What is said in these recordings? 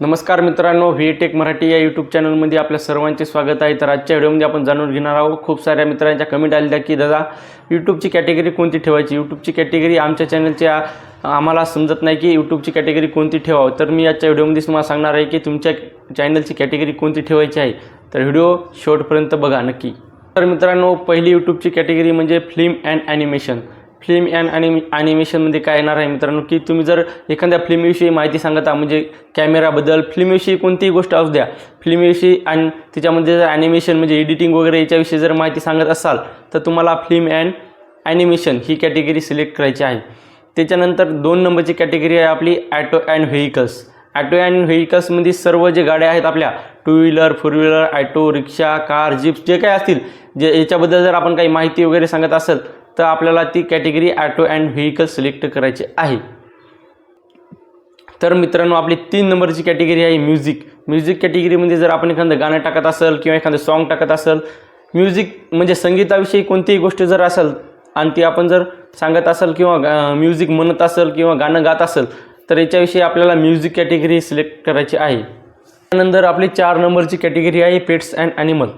नमस्कार मित्रांनो V take Marathi या यूट्यूब चॅनलमध्ये आपल्या सर्वांचे स्वागत आहे. तर आजच्या व्हिडिओमध्ये आपण जाणून घेणार आहोत खूप साऱ्या मित्रांच्या कमेंट आलेल्या की दादा यूट्यूबची कॅटेगरी कोणती ठेवायची? यूट्यूबची कॅटेगरी आमच्या चॅनलच्या आम्हाला समजत नाही की यूट्यूबची कॅटेगरी कोणती ठेवावं. तर मी आजच्या व्हिडिओमध्ये तुम्हाला सांगणार आहे की तुमच्या चॅनलची कॅटेगरी कोणती ठेवायची आहे. तर व्हिडिओ शेवटपर्यंत बघा नक्की. तर मित्रांनो पहिली यूट्यूबची कॅटेगरी म्हणजे film and animation film and anime ॲनिमेशनमध्ये काय येणार आहे मित्रांनो? की तुम्ही जर एखाद्या फिल्मविषयी माहिती सांगता म्हणजे कॅमेराबद्दल फिल्मविषयी कोणतीही गोष्ट असू द्या फिल्मविषयी आणि त्याच्यामध्ये जर ॲनिमेशन म्हणजे एडिटिंग वगैरे याच्याविषयी जर माहिती सांगत असाल तर तुम्हाला फिल्म अँड ॲनिमेशन ही कॅटेगरी सिलेक्ट करायची आहे. त्याच्यानंतर दोन नंबरची कॅटेगरी आहे आपली auto and vehicles auto and व्हेकल्समध्ये सर्व जे गाड्या आहेत आपल्या two wheeler four wheeler auto rickshaw car jeeps जे काही असतील जे याच्याबद्दल जर आपण काही माहिती वगैरे सांगत असेल तर आपल्याला ती category auto and vehicle select करायची आहे. तर मित्रांनो आपली तीन नंबरची कॅटेगरी आहे म्युझिक. म्युझिक कॅटेगरीमध्ये जर आपण एखादं गाणं टाकत असेल किंवा एखादं सॉन्ग टाकत असेल म्युझिक म्हणजे संगीताविषयी कोणतीही गोष्ट जर असेल आणि ती आपण जर सांगत असेल किंवा म्युझिक म्हणत असेल किंवा गाणं गात असेल तर याच्याविषयी आपल्याला म्युझिक कॅटेगरी सिलेक्ट करायची आहे. त्यानंतर आपली चार नंबरची कॅटेगरी आहे पेट्स अँड ॲनिमल.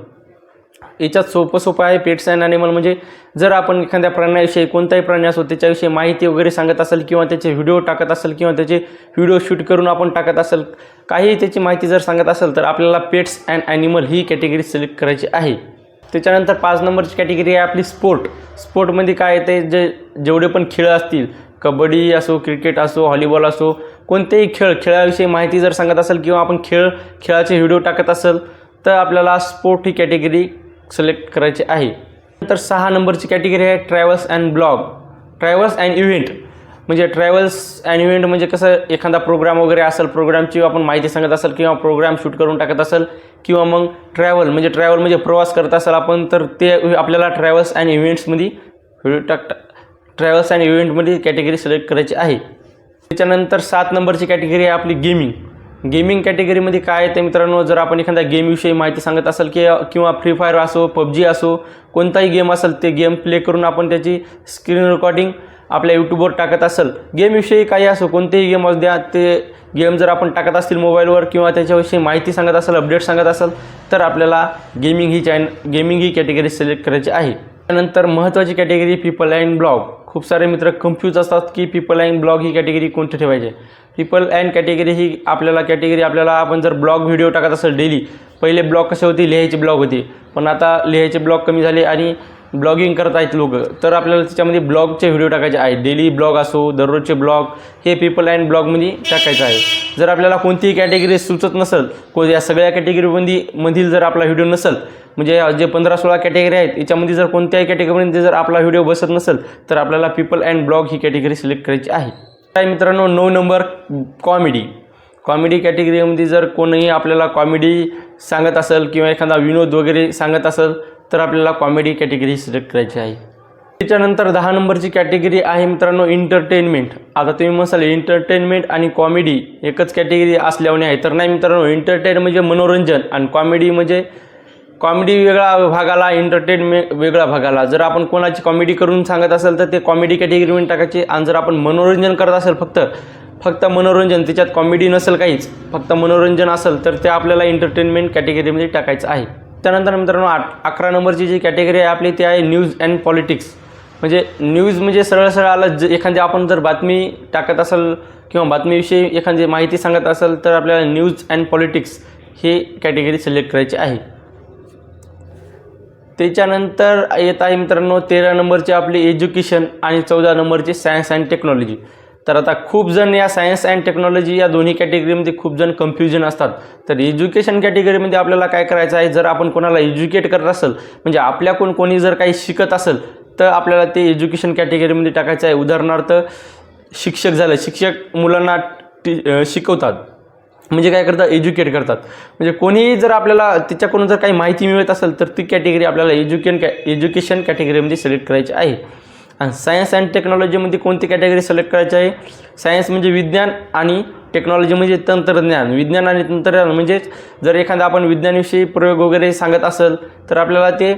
याच्यात सोपं सोपं आहे पेट्स अँड ॲनिमल म्हणजे जर आपण एखाद्या प्राण्याविषयी कोणताही प्राणी असो त्याच्याविषयी माहिती वगैरे सांगत असेल किंवा त्याचे व्हिडिओ टाकत असेल किंवा त्याचे व्हिडिओ शूट करून आपण टाकत असेल काही त्याची माहिती जर सांगत असेल तर आपल्याला पेट्स अँड ॲनिमल ही कॅटेगरी सिलेक्ट करायची आहे. त्याच्यानंतर पाच नंबरची कॅटेगरी आहे आपली स्पोर्ट स्पोर्टमध्ये काय येते जे जेवढे पण खेळ असतील कबड्डी असो क्रिकेट असो व्हॉलीबॉल असो कोणतेही खेळ खेळाविषयी माहिती जर सांगत असेल किंवा आपण खेळ खेळाचे व्हिडिओ टाकत असेल तर आपल्याला स्पोर्ट ही कॅटेगरी सिलेक्ट करायचे आहे. नंतर सहा नंबरची कॅटेगरी आहे travels and blog travels and event म्हणजे ट्रॅव्हल्स अँड इव्हेंट म्हणजे कसं एखादा प्रोग्राम वगैरे असेल प्रोग्रामची आपण माहिती सांगत असेल किंवा प्रोग्राम शूट करून टाकत असेल किंवा मग ट्रॅव्हल म्हणजे ट्रॅव्हल म्हणजे प्रवास करत असाल आपण तर ते आपल्याला ट्रॅव्हल्स अँड इव्हेंट्समध्ये व्हिडिओ टाक ट्रॅव्हल्स अँड इव्हेंटमध्ये कॅटेगरी सिलेक्ट करायची आहे. त्याच्यानंतर सात नंबरची कॅटेगरी आहे आपली गेमिंग गेमिंग कॅटेगरीमध्ये काय आहे ते मित्रांनो जर आपण एखाद्या गेमविषयी माहिती सांगत असेल की किंवा फ्री फायर असो पबजी असो कोणताही गेम असेल ते गेम प्ले करून आपण त्याची स्क्रीन रेकॉर्डिंग आपल्या यूट्यूबवर टाकत असेल. गेमविषयी काही असो कोणतेही गेम असू द्या ते गेम जर आपण टाकत असतील मोबाईलवर किंवा त्याच्याविषयी माहिती सांगत असेल अपडेट सांगत असेल तर आपल्याला गेमिंग ही चॅन गेमिंग ही कॅटेगरी सिलेक्ट करायची आहे. त्यानंतर महत्त्वाची कॅटेगरी पीपल अँड ब्लॉग खूप सारे मित्र कन्फ्यूज असतात की पीपल अँड ब्लॉग ही कॅटेगरी कोणती ठेवायची पीपल अँड कॅटेगरी ही आपल्याला कॅटेगरी आपल्याला आपण जर ब्लॉग व्हिडिओ टाकत असेल डेली पहिले ब्लॉग कसे होते? लिहायचे ब्लॉग होते. पण आता लिहायचे ब्लॉग कमी झाले आणि ब्लॉगिंग करत आहेत लोक. तर आपल्याला त्याच्यामध्ये ब्लॉगचे व्हिडिओ टाकायचे आहे डेली ब्लॉग असो दररोजचे ब्लॉग हे पीपल अँड ब्लॉगमध्ये टाकायचं आहे. जर आपल्याला कोणतीही कॅटेगरी सुचत नसेल को या सगळ्या कॅटेगरीमध्ये मधील जर आपला व्हिडिओ नसेल म्हणजे जे पंधरा सोळा कॅटेगरी आहेत याच्यामध्ये जर कोणत्याही कॅटेगरीमध्ये जर आपला व्हिडिओ बसत नसेल तर आपल्याला पीपल अँड ब्लॉग ही कॅटेगरी सिलेक्ट करायची आहे. काय मित्रांनो नऊ नंबर कॉमेडी कॉमेडी कॅटेगरीमध्ये जर कोणीही आपल्याला कॉमेडी सांगत असेल किंवा एखादा विनोद वगैरे सांगत असेल तर आपल्याला कॉमेडी कॅटेगरी सिलेक्ट करायची आहे. त्याच्यानंतर दहा नंबरची कॅटेगरी आहे मित्रांनो एंटरटेनमेंट आता तुम्ही म्हणाल एंटरटेनमेंट आणि कॉमेडी एकच कॅटेगरी असल्याने आहे. तर नाही मित्रांनो एंटरटेन म्हणजे मनोरंजन आणि कॉमेडी म्हणजे कॉमेडी वेगळा भागाला एंटरटेनमेंट वेगळा भागाला. जर आपण कोणाची कॉमेडी करून सांगत असेल तर ते कॉमेडी कॅटेगरीमध्ये टाकायचे आणि जर आपण मनोरंजन करत असेल फक्त फक्त मनोरंजन त्याच्यात कॉमेडी नसेल काहीच फक्त मनोरंजन असेल तर ते आपल्याला एंटरटेनमेंट कॅटेगरीमध्ये टाकायचं आहे. त्यानंतर मित्रांनो आठ अकरा नंबरची जी कॅटेगरी आहे आपली ती आहे न्यूज अँड पॉलिटिक्स म्हणजे न्यूज म्हणजे सरळ सरळ आलं ज एखादी आपण जर बातमी टाकत असेल किंवा बातमीविषयी एखादी माहिती सांगत असेल तर आपल्याला न्यूज अँड पॉलिटिक्स ही कॅटेगरी सिलेक्ट करायची आहे. त्याच्यानंतर येत आहे मित्रांनो तेरा नंबरची आपली एज्युकेशन आणि चौदा नंबरची सायन्स अँड टेक्नॉलॉजी. तर आता खूप जण या सायन्स अँड टेक्नॉलॉजी या दोन्ही कॅटेगरीमध्ये खूप जण कन्फ्युजन असतात. तर एज्युकेशन कॅटेगरीमध्ये आपल्याला काय करायचं आहे? जर आपण कोणाला एज्युकेट करत असेल म्हणजे आपल्याकडून कोणी जर काही शिकत असेल तर आपल्याला ते एज्युकेशन कॅटेगरीमध्ये टाकायचं आहे. उदाहरणार्थ शिक्षक झालं. शिक्षक मुलांना टी शिकवतात. म्हणजे काय करतात? एज्युकेट करतात. म्हणजे कोणीही जर आपल्याला त्याच्याकडून जर काही माहिती मिळत असेल तर ती कॅटेगरी आपल्याला एज्युकेन कॅ एज्युकेशन कॅटेगरीमध्ये सिलेक्ट करायची आहे. आणि सायन्स अँड टेक्नॉलॉजीमध्ये कोणती कॅटेगरी सिलेक्ट करायची आहे? सायन्स म्हणजे विज्ञान आणि टेक्नॉलॉजी म्हणजे तंत्रज्ञान. विज्ञान आणि तंत्रज्ञान म्हणजेच जर एखादा आपण विज्ञानाविषयी प्रयोग वगैरे सांगत असेल तर आपल्याला ते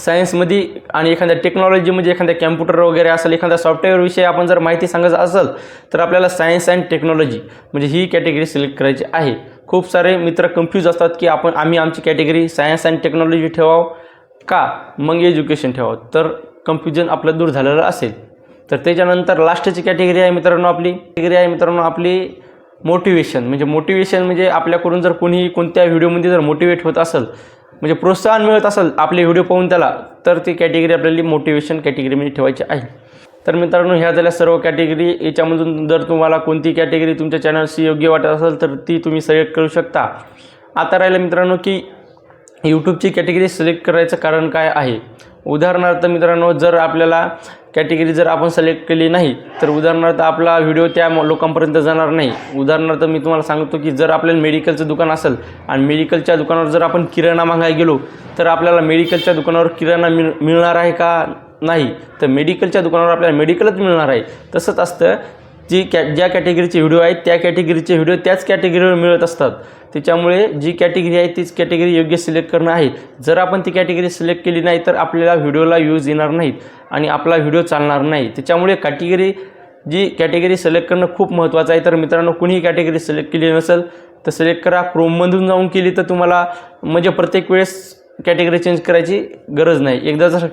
सायन्समध्ये आणि एखाद्या टेक्नॉलॉजी म्हणजे एखाद्या कॅम्प्युटर वगैरे असेल एखाद्या सॉफ्टवेअरविषयी आपण जर माहिती सांगायचं असेल तर आपल्याला सायन्स अँड टेक्नॉलॉजी म्हणजे ही कॅटेगरी सिलेक्ट करायची आहे. खूप सारे मित्र कन्फ्यूज असतात की आपण आम्ही आमची कॅटेगरी सायन्स अँड टेक्नॉलॉजी ठेवावं का? मग एज्युकेशन ठेवावं. तर कन्फ्युजन आपलं दूर झालेलं असेल. तर त्याच्यानंतर लास्टची कॅटेगरी आहे मित्रांनो आपली. कॅटेगरी आहे मित्रांनो आपली मोटिवेशन म्हणजे मोटिवेशन म्हणजे आपल्याकडून जर कोणी कोणत्या व्हिडिओमध्ये जर मोटिवेट होत असेल म्हणजे प्रोत्साहन मिळत असेल आपले व्हिडिओ पाहून त्याला तर ती कॅटेगरी आपल्याला मोटिवेशन कॅटेगरीमध्ये ठेवायची आहे. तर मित्रांनो ह्या झाल्या सर्व कॅटेगरी याच्यामधून जर तुम्हाला कोणती कॅटेगरी तुमच्या चॅनलशी योग्य वाटत असेल तर ती तुम्ही सिलेक्ट करू शकता. आता राहिलं मित्रांनो की यूट्यूबची कॅटेगरी सिलेक्ट करायचं कारण काय आहे? उदाहरणार्थ मित्रांनो जर आपल्याला कॅटेगरी जर आपण सिलेक्ट केली नाही तर उदाहरणार्थ आपला व्हिडिओ त्या लोकांपर्यंत जाणार नाही. उदाहरणार्थ मी तुम्हाला सांगतो की जर आपल्याला मेडिकलचं दुकान असेल आणि मेडिकलच्या दुकानावर जर आपण किराणा मागायला गेलो तर आपल्याला मेडिकलच्या दुकानावर किराणा मिळ मिळणार आहे का नाही? तर मेडिकलच्या दुकानावर आपल्याला मेडिकलच मिळणार आहे. तसंच असतं जी कॅ ज्या कॅटेगरीचे व्हिडिओ आहेत त्या कॅटेगरीचे व्हिडिओ त्याच कॅटेगरीवर मिळत असतात. त्याच्यामुळे जी कॅटेगरी आहे तीच कॅटेगरी योग्य सिलेक्ट करणं आहे. जर आपण ती कॅटेगरी सिलेक्ट केली नाही तर आपल्याला व्हिडिओला यूज येणार नाहीत आणि आपला व्हिडिओ चालणार नाही. त्याच्यामुळे कॅटेगरी जी कॅटेगरी सिलेक्ट करणं खूप महत्त्वाचं आहे. तर मित्रांनो कुणीही कॅटेगरी सिलेक्ट केली नसेल तर सिलेक्ट करा. क्रोममधून जाऊन केली तर तुम्हाला म्हणजे प्रत्येक वेळेस कॅटेगरी चेंज करायची गरज नाही. एकदा जर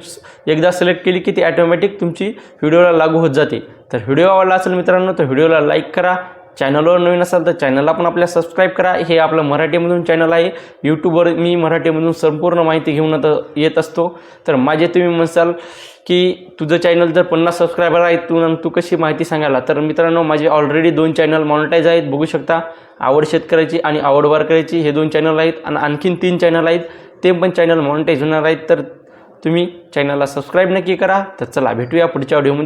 एकदा सिलेक्ट केली की ती ॲटोमॅटिक तुमची व्हिडिओला लागू होत जाते. तर व्हिडिओ आवडला असेल मित्रांनो तर व्हिडिओला लाईक करा. चॅनलवर नवीन असाल तर चॅनलला पण आपल्या सबस्क्राईब करा. हे आपलं मराठीमधून चॅनल आहे. यूट्यूबवर मी मराठीमधून संपूर्ण माहिती घेऊन आता येत असतो. तर माझे तुम्ही म्हणसाल की तुझं चॅनल जर पन्नास सबस्क्रायबर आहेत तू न तू कशी माहिती सांगायला? तर मित्रांनो माझे ऑलरेडी दोन चॅनल मॉनिटाईज आहेत. बघू शकता. आवड शेतकऱ्याची आणि आवड वारकऱ्याची हे दोन चॅनल आहेत आणि आणखीन तीन चॅनल आहेत. ते पण चॅनल मॉनिटाईज होणार आहेत तर तुम्ही चॅनलला सबस्क्राईब नक्की करा. तर चला भेटूया पुढच्या ऑडिओमध्ये